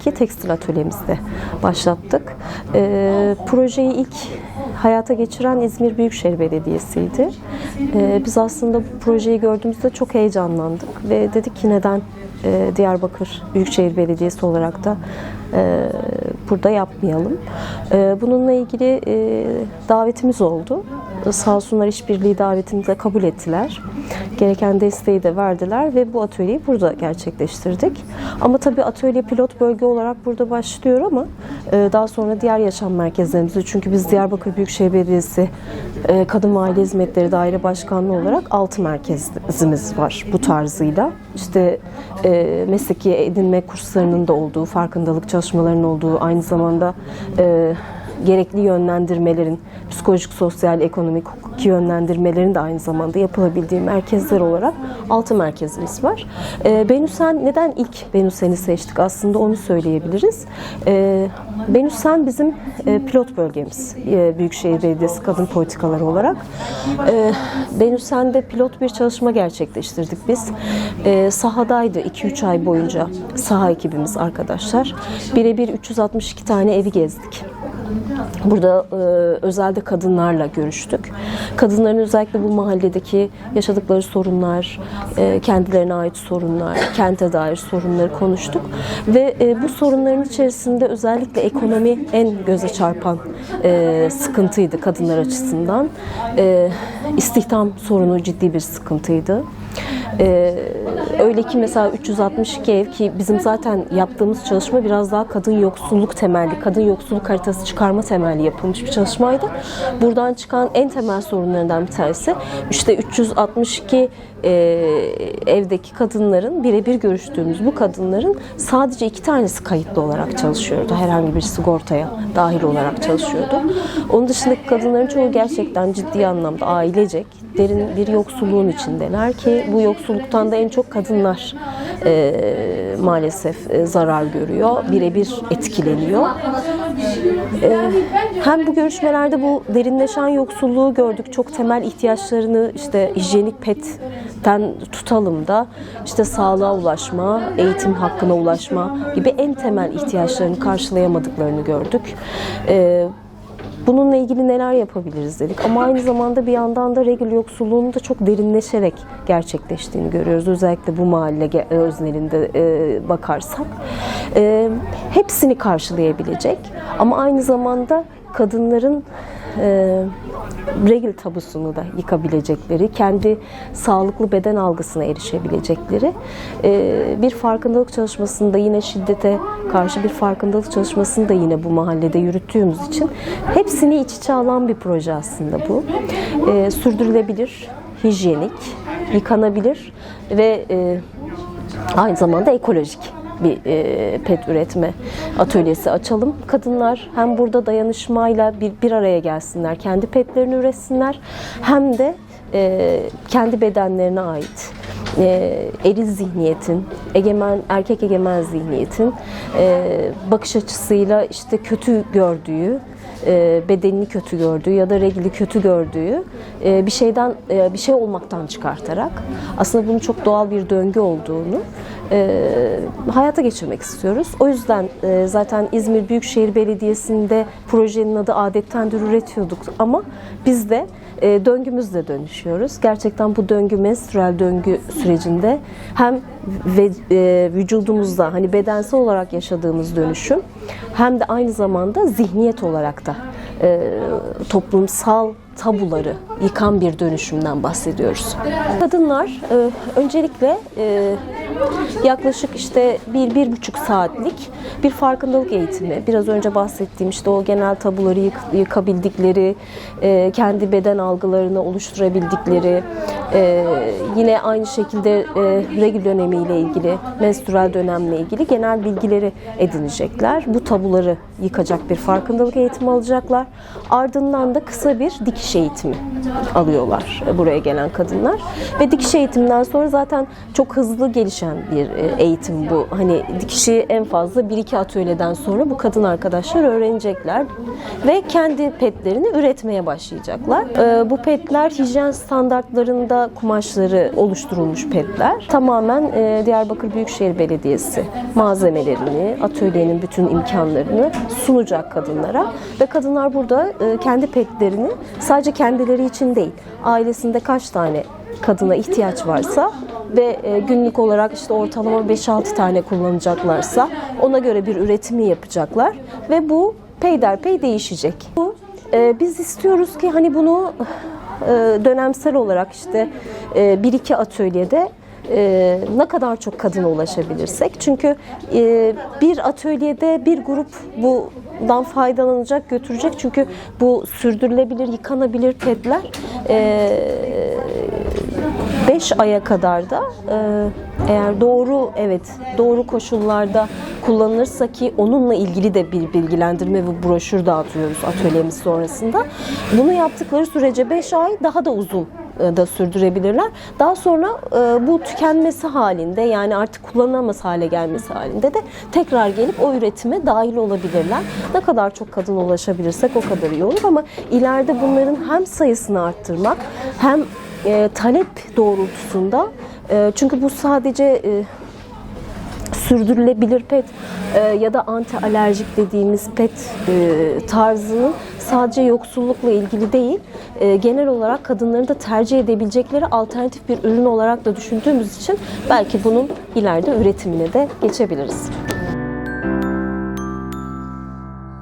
ki tekstil atölyemizde başlattık. Ee, projeyi ilk hayata geçiren İzmir Büyükşehir Belediyesi'ydi. Ee, biz aslında bu projeyi gördüğümüzde çok heyecanlandık ve dedik ki neden e, Diyarbakır Büyükşehir Belediyesi olarak da e, burada yapmayalım. E, bununla ilgili e, davetimiz oldu. Sağ olsunlar işbirliği davetimizi de kabul ettiler. Gereken desteği de verdiler ve bu atölyeyi burada gerçekleştirdik. Ama tabii atölye pilot bölge olarak burada başlıyor ama e, daha sonra diğer yaşam merkezlerimizde çünkü biz Diyarbakır Büyükşehir Belediyesi e, Kadın ve Aile Hizmetleri Daire Başkanlığı olarak 6 merkezimiz var bu tarzıyla. İşte e, mesleki edinme kurslarının da olduğu, farkındalık çalışmalarının olduğu, aynı zamanda gerekli yönlendirmelerin, psikolojik, sosyal, ekonomik, hukuki yönlendirmelerin de aynı zamanda yapılabildiği merkezler olarak 6 merkezimiz var. E, Benüsen neden ilk Benüsen'i seçtik aslında onu söyleyebiliriz. E, Benüsen bizim pilot bölgemiz e, Büyükşehir Belediyesi Kadın Politikaları olarak. E, Benüsen'de pilot bir çalışma gerçekleştirdik biz. Sahadaydı 2-3 ay boyunca saha ekibimiz arkadaşlar. Birebir 362 tane evi gezdik. Burada e, özelde kadınlarla görüştük. Kadınların özellikle bu mahalledeki yaşadıkları sorunlar, e, kendilerine ait sorunlar, kente dair sorunları konuştuk. Ve e, bu sorunların içerisinde özellikle ekonomi en göze çarpan e, sıkıntıydı kadınlar açısından. E, istihdam sorunu ciddi bir sıkıntıydı. Ee, öyle ki mesela 362 ev ki bizim zaten yaptığımız çalışma biraz daha kadın yoksulluk temelli, kadın yoksulluk haritası çıkarma temelli yapılmış bir çalışmaydı. Buradan çıkan en temel sorunlarından bir tanesi işte 362 e, evdeki kadınların birebir görüştüğümüz bu kadınların sadece iki tanesi kayıtlı olarak çalışıyordu. Herhangi bir sigortaya dahil olarak çalışıyordu. Onun dışındaki kadınların çoğu gerçekten ciddi anlamda ailecek, derin bir yoksulluğun içindeler ki bu yoksulluktan da en çok kadınlar e, maalesef e, zarar görüyor, birebir etkileniyor. E, hem bu görüşmelerde bu derinleşen yoksulluğu gördük, çok temel ihtiyaçlarını işte hijyenik petten tutalım da işte sağlığa ulaşma, eğitim hakkına ulaşma gibi en temel ihtiyaçlarını karşılayamadıklarını gördük. E, Bununla ilgili neler yapabiliriz dedik. Ama aynı zamanda bir yandan da regül yoksulluğunun da çok derinleşerek gerçekleştiğini görüyoruz. Özellikle bu mahalle ge- öznelinde e, bakarsak. E, hepsini karşılayabilecek ama aynı zamanda kadınların e, regl tabusunu da yıkabilecekleri, kendi sağlıklı beden algısına erişebilecekleri e, bir farkındalık çalışmasında yine şiddete karşı bir farkındalık çalışmasını da yine bu mahallede yürüttüğümüz için hepsini iç içe alan bir proje aslında bu. E, sürdürülebilir, hijyenik, yıkanabilir ve e, aynı zamanda ekolojik bir e, pet üretme atölyesi açalım. Kadınlar hem burada dayanışmayla bir, bir araya gelsinler, kendi petlerini üretsinler hem de e, kendi bedenlerine ait e, eril zihniyetin, egemen erkek egemen zihniyetin e, bakış açısıyla işte kötü gördüğü bedenini kötü gördüğü ya da regli kötü gördüğü e, bir şeyden e, bir şey olmaktan çıkartarak aslında bunun çok doğal bir döngü olduğunu e, hayata geçirmek istiyoruz. O yüzden e, zaten İzmir Büyükşehir Belediyesi'nde projenin adı adettendir üretiyorduk ama biz de e, döngümüzle dönüşüyoruz. Gerçekten bu döngü menstrüel döngü sürecinde hem ve, e, vücudumuzda hani bedensel olarak yaşadığımız dönüşüm hem de aynı zamanda zihniyet olarak da e, toplumsal tabuları yıkan bir dönüşümden bahsediyoruz. Kadınlar e, öncelikle e, yaklaşık işte bir, bir buçuk saatlik bir farkındalık eğitimi. Biraz önce bahsettiğim işte o genel tabuları yık, yıkabildikleri, e, kendi beden algılarını oluşturabildikleri, e, yine aynı şekilde e, regl dönemiyle ilgili, menstrüel dönemle ilgili genel bilgileri edinecekler. Bu tabuları yıkacak bir farkındalık eğitimi alacaklar. Ardından da kısa bir dikiş eğitimi alıyorlar e, buraya gelen kadınlar. Ve dikiş eğitiminden sonra zaten çok hızlı gelişen bir e, eğitim bu. Hani dikişi en fazla 1-2 iki atölyeden sonra bu kadın arkadaşlar öğrenecekler ve kendi petlerini üretmeye başlayacaklar. Ee, bu petler hijyen standartlarında kumaşları oluşturulmuş petler. Tamamen e, Diyarbakır Büyükşehir Belediyesi malzemelerini, atölyenin bütün imkanlarını sunacak kadınlara ve kadınlar burada e, kendi petlerini sadece kendileri için değil, ailesinde kaç tane kadına ihtiyaç varsa ve e, günlük olarak işte ortalama 5-6 tane kullanacaklarsa ona göre bir üretimi yapacaklar ve bu peyderpey değişecek. Bu e, biz istiyoruz ki hani bunu e, dönemsel olarak işte bir iki atölyede e, ne kadar çok kadına ulaşabilirsek. Çünkü e, bir atölyede bir grup bundan faydalanacak, götürecek. Çünkü bu sürdürülebilir, yıkanabilir petler e, 5 aya kadar da e, eğer doğru evet doğru koşullarda kullanılırsa ki onunla ilgili de bir bilgilendirme ve broşür dağıtıyoruz atölyemiz sonrasında. Bunu yaptıkları sürece 5 ay daha da uzun da sürdürebilirler. Daha sonra e, bu tükenmesi halinde yani artık kullanılamaz hale gelmesi halinde de tekrar gelip o üretime dahil olabilirler. Ne kadar çok kadın ulaşabilirsek o kadar iyi olur ama ileride bunların hem sayısını arttırmak hem e, talep doğrultusunda e, çünkü bu sadece e, sürdürülebilir pet e, ya da anti alerjik dediğimiz pet e, tarzının sadece yoksullukla ilgili değil, e, genel olarak kadınların da tercih edebilecekleri alternatif bir ürün olarak da düşündüğümüz için belki bunun ileride üretimine de geçebiliriz.